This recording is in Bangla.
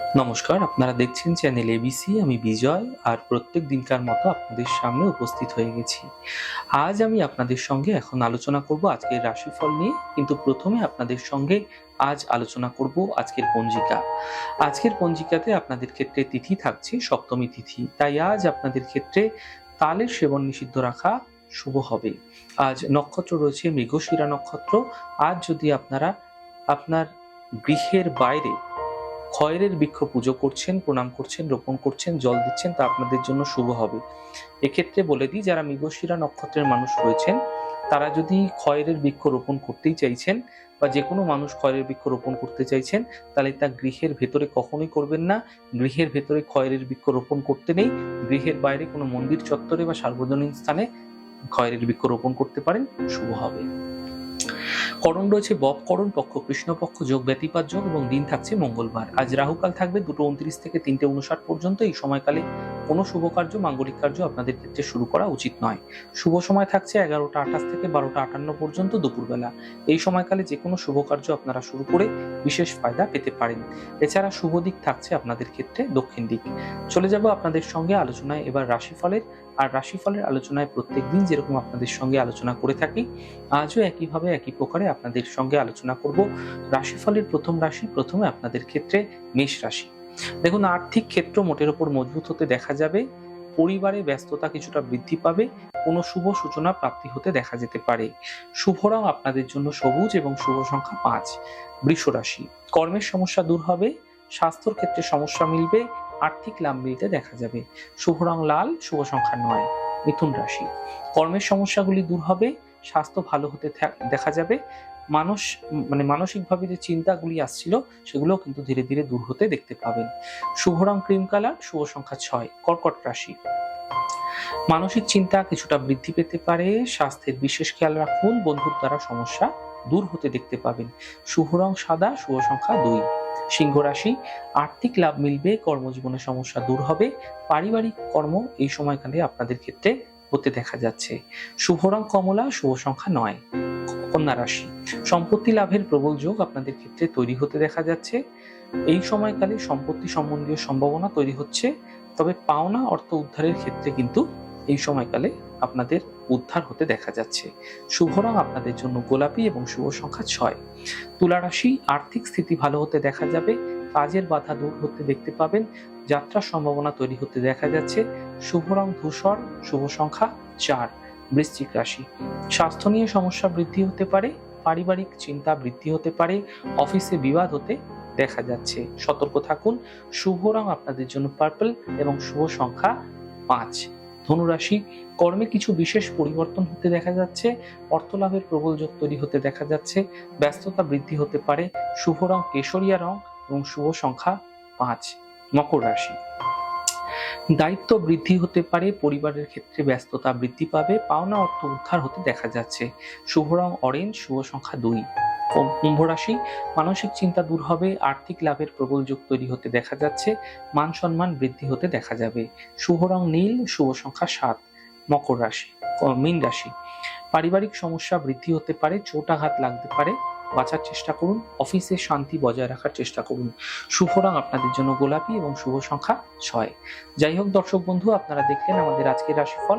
নমস্কার, আপনারা দেখছেন চ্যানেল এবিসি আমি বিজয়, আর প্রত্যেক দিনকার মতো আপনাদের সামনে উপস্থিত হয়ে গেছি। আজ আমি আপনাদের সঙ্গে এখন আলোচনা করব আজকের রাশিফল নিয়ে, কিন্তু প্রথমে আপনাদের সঙ্গে আজ আলোচনা করব আজকের পঞ্জিকা। আজকের পঞ্জিকাতে আপনাদের ক্ষেত্রে তিথি থাকছে সপ্তমী তিথি, তাই আজ আপনাদের ক্ষেত্রে তালের সেবন নিষিদ্ধ রাখা শুভ হবে। আজ নক্ষত্র রয়েছে মৃগশিরা নক্ষত্র, আজ যদি আপনারা আপনার গৃহের বাইরে খয়েরের বৃক্ষ পুজো করছেন, প্রণাম করছেন, রোপণ করছেন, জল দিচ্ছেন, তা আপনাদের জন্য শুভ হবে। এক্ষেত্রে বলে দিই, যারা মৃগশিরা নক্ষত্রের মানুষ রয়েছেন, তারা যদি খয়েরের বৃক্ষ রোপণ করতেই চাইছেন বা যে কোনো মানুষ খয়েরের বৃক্ষ রোপণ করতে চাইছেন, তাহলে তা গৃহের ভেতরে কখনোই করবেন না। গৃহের ভেতরে খয়েরের বৃক্ষ রোপণ করতে নেই। গৃহের বাইরে কোনো মন্দির চত্বরে বা সার্বজনীন স্থানে খয়েরের বৃক্ষ রোপণ করতে পারেন, শুভ হবে। করণ রয়েছে বব করণ, পক্ষ কৃষ্ণপক্ষ যোগ ব্যতিপাত, যোগ এবং দিন থাকছে মঙ্গলবার। আজ রাহুকাল থাকবে দুটো উনত্রিশ থেকে তিনটে উনষাট পর্যন্ত। এই সময়কালে কোনো শুভ কার্য, মাঙ্গলিক কার্য আপনাদের ক্ষেত্রে শুরু করা উচিত নয়। শুভ সময় থাকছে এগারোটা আঠাশ থেকে বারোটা আটান্ন পর্যন্ত দুপুরবেলা। এই সময়কালে যে কোনো শুভ কার্য আপনারা শুরু করে বিশেষ ফায়দা পেতে পারেন। এছাড়া শুভ দিক থাকছে আপনাদের ক্ষেত্রে দক্ষিণ দিক। চলে যাব আপনাদের সঙ্গে আলোচনায়। এবার রাশিফলের আর রাশিফলের আলোচনায় প্রত্যেক দিন যেরকম আপনাদের সঙ্গে আলোচনা করে থাকি, আজও একইভাবে একই প্রকারে আপনাদের সঙ্গে আলোচনা করব। রাশিফলের প্রথম রাশি প্রথমে আপনাদের ক্ষেত্রে মেষ রাশি। দেখুন, আর্থিক ক্ষেত্র মোটের ওপর মজবুত হতে দেখা যাবে, পরিবারে ব্যস্ততা কিছুটা বৃদ্ধি পাবে, কোনো শুভ সূচনা প্রাপ্তি হতে দেখা যেতে পারে। শুভ রং আপনাদের জন্য সবুজ এবং শুভ সংখ্যা পাঁচ। বৃষ রাশি। কর্মের সমস্যা দূর হবে, স্বাস্থ্যর ক্ষেত্রে সমস্যা মিলবে আর্থিক লাভ মিলতে দেখা যাবে। শুভ রং লাল, শুভ সংখ্যা নয়, মিথুন রাশি। কর্মের সমস্যাগুলি দূর হবে, স্বাস্থ্য ভালো হতে দেখা যাবে। মানুষ মানে মানসিকভাবে যে চিন্তাগুলি আসছিল সেগুলো কিন্তু ধীরে ধীরে দূর হতে দেখতে পাবেন। শুভ রং ক্রিম কালার, শুভ সংখ্যা ছয়, কর্কট রাশি। মানসিক চিন্তা কিছুটা বৃদ্ধি পেতে পারে, স্বাস্থ্যের বিশেষ খেয়াল রাখুন, বন্ধুর দ্বারা সমস্যা দূর হতে দেখতে পাবেন। শুভ রং সাদা, শুভ সংখ্যা দুই। সিংহ রাশি, আর্থিক লাভ মিলবে কর্মজীবনের সমস্যা দূর হবে, পারিবারিক কর্ম এই সময়কালে আপনাদের ক্ষেত্রে হতে দেখা যাচ্ছে। শুভ রং কমলা, শুভ সংখ্যা নয়। কন্যা রাশি, সম্পত্তি লাভের প্রবল যোগ আপনাদের ক্ষেত্রে তৈরি হতে দেখা যাচ্ছে। এই সময়কালে সম্পত্তি সম্বন্ধীয় সম্ভাবনা তৈরি হচ্ছে, তবে পাওনা অর্থ উদ্ধারের ক্ষেত্রে কিন্তু এই সময়কালে আপনাদের উদ্ধার হতে দেখা যাচ্ছে। শুভ রং আপনাদের জন্য গোলাপি এবং শুভ সংখ্যা ছয়। তুলা রাশি আর্থিক স্থিতি ভালো হতে দেখা যাবে। কাজের বাধা দূর হতে দেখতে পাবেন। যাত্রার সম্ভাবনা তৈরি হতে দেখা যাচ্ছে। শুভ রং ধূসর, শুভ সংখ্যা চার, বৃশ্চিক রাশি। স্বাস্থ্য নিয়ে সমস্যা বৃদ্ধি হতে পারে, পারিবারিক চিন্তা বৃদ্ধি হতে পারে, অফিসে বিবাদ হতে দেখা যাচ্ছে। সতর্ক থাকুন। শুভ রং আপনাদের জন্য পার্পল এবং শুভ সংখ্যা পাঁচ। ধনুরাশি কর্মে কিছু বিশেষ পরিবর্তন হতে দেখা যাচ্ছে। অর্থ লাভের প্রবল যোগ তৈরি হতে দেখা যাচ্ছে। ব্যস্ততা বৃদ্ধি হতে পারে। শুভ রং কেশরিয়া রং এবং শুভ সংখ্যা পাঁচ। মকর রাশি। দায়িত্ব বৃদ্ধি হতে পারে। পরিবারের ক্ষেত্রে ব্যস্ততা বৃদ্ধি পাবে। পাওনা অর্থ উদ্ধার হতে দেখা যাচ্ছে। শুভ রং অরেঞ্জ শুভ সংখ্যা দুই। কুম্ভ রাশি মানসিক চিন্তা দূর হবে, আর্থিক লাভের প্রবল যোগ তৈরি হতে দেখা যাচ্ছে, মান সম্মান বৃদ্ধি হতে দেখা যাবে। শুভ রং নীল, শুভ সংখ্যা সাত, মকর রাশি মীন রাশি। পারিবারিক সমস্যা বৃদ্ধি হতে পারে, চোট আঘাত লাগতে পারে, বাঁচার চেষ্টা করুন, অফিসে শান্তি বজায় রাখার চেষ্টা করুন। শুভ রং আপনাদের জন্য গোলাপি এবং শুভ সংখ্যা ছয়। যাই হোক দর্শক বন্ধু, আপনারা দেখলেন আমাদের আজকের রাশিফল।